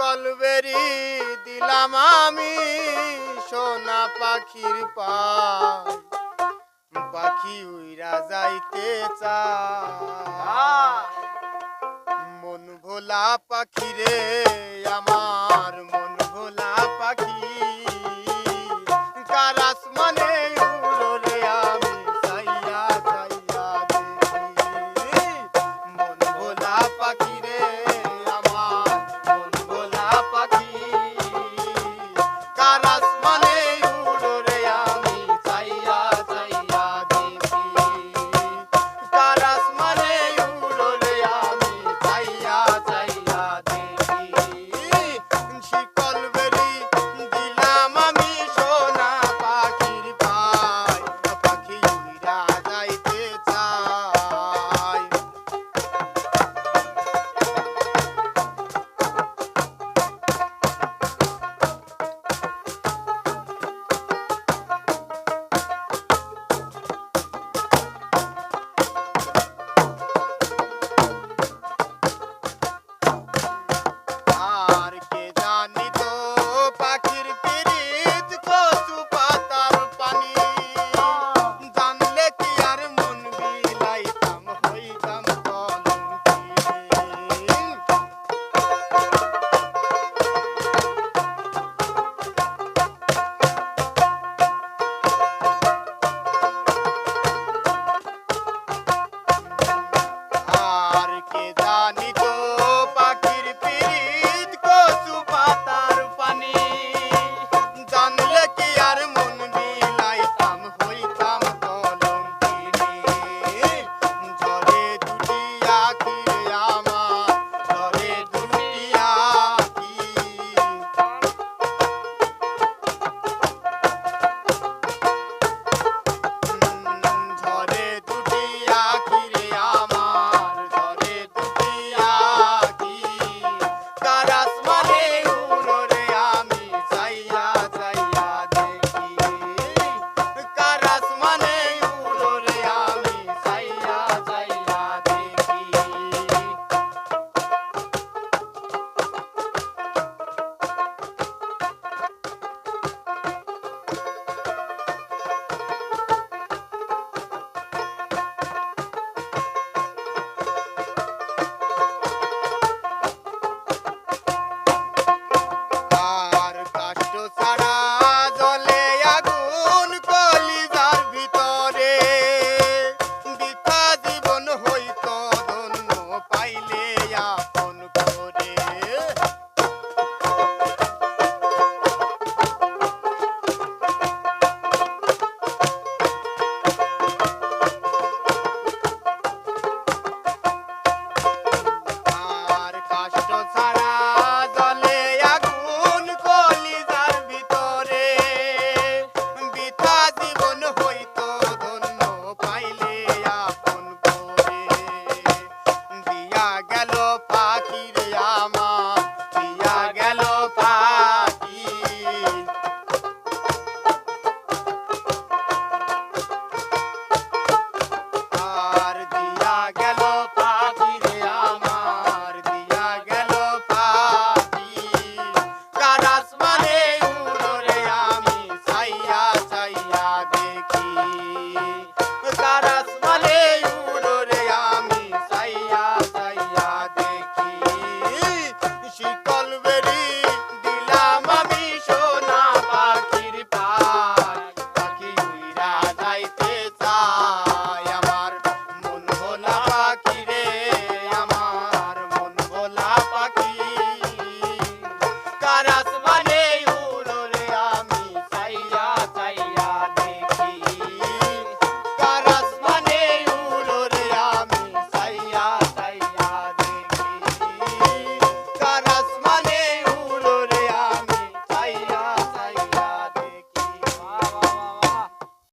কলবেরি দিলাম আমি সোনা পাখির পাখি উইরা যাইতে চা মন ভোলা পাখি রে, আমার মন ভোলা পাখি। কারাস মানে আমি মন ভোলা পাখি